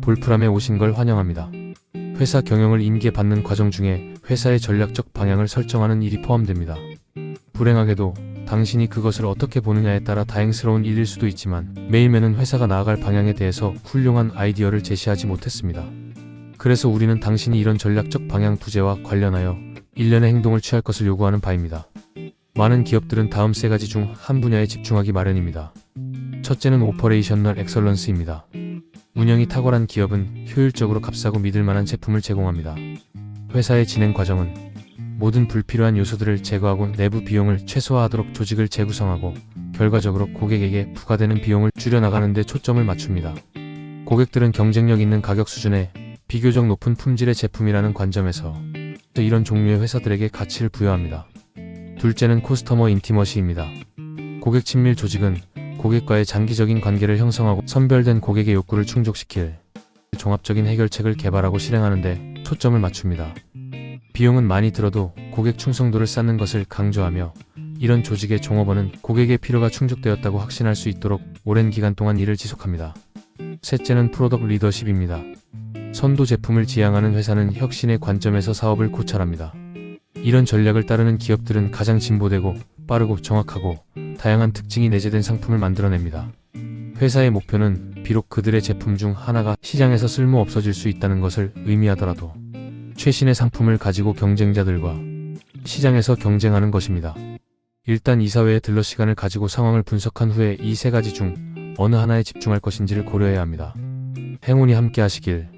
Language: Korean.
볼프람에 오신 걸 환영합니다. 회사 경영을 임계받는 과정 중에 회사의 전략적 방향을 설정하는 일이 포함됩니다. 불행하게도 당신이 그것을 어떻게 보느냐에 따라 다행스러운 일일 수도 있지만 매일매는 회사가 나아갈 방향에 대해서 훌륭한 아이디어를 제시하지 못했습니다. 그래서 우리는 당신이 이런 전략적 방향 부재와 관련하여 일련의 행동을 취할 것을 요구하는 바입니다. 많은 기업들은 다음 세 가지 중 한 분야에 집중하기 마련입니다. 첫째는 오퍼레이셔널 엑설런스입니다. 운영이 탁월한 기업은 효율적으로 값싸고 믿을 만한 제품을 제공합니다. 회사의 진행 과정은 모든 불필요한 요소들을 제거하고 내부 비용을 최소화하도록 조직을 재구성하고 결과적으로 고객에게 부과되는 비용을 줄여나가는 데 초점을 맞춥니다. 고객들은 경쟁력 있는 가격 수준의 비교적 높은 품질의 제품이라는 관점에서 이런 종류의 회사들에게 가치를 부여합니다. 둘째는 코스터머 인티머시입니다. 고객 친밀 조직은 고객과의 장기적인 관계를 형성하고 선별된 고객의 욕구를 충족시킬 종합적인 해결책을 개발하고 실행하는데 초점을 맞춥니다. 비용은 많이 들어도 고객 충성도를 쌓는 것을 강조하며 이런 조직의 종업원은 고객의 필요가 충족되었다고 확신할 수 있도록 오랜 기간 동안 일을 지속합니다. 셋째는 프로덕 리더십입니다. 선도 제품을 지향하는 회사는 혁신의 관점에서 사업을 고찰합니다. 이런 전략을 따르는 기업들은 가장 진보되고 빠르고 정확하고 다양한 특징이 내재된 상품을 만들어냅니다. 회사의 목표는 비록 그들의 제품 중 하나가 시장에서 쓸모 없어질 수 있다는 것을 의미하더라도 최신의 상품을 가지고 경쟁자들과 시장에서 경쟁하는 것입니다. 일단 이사회에 들러 시간을 가지고 상황을 분석한 후에 이 세 가지 중 어느 하나에 집중할 것인지를 고려해야 합니다. 행운이 함께 하시길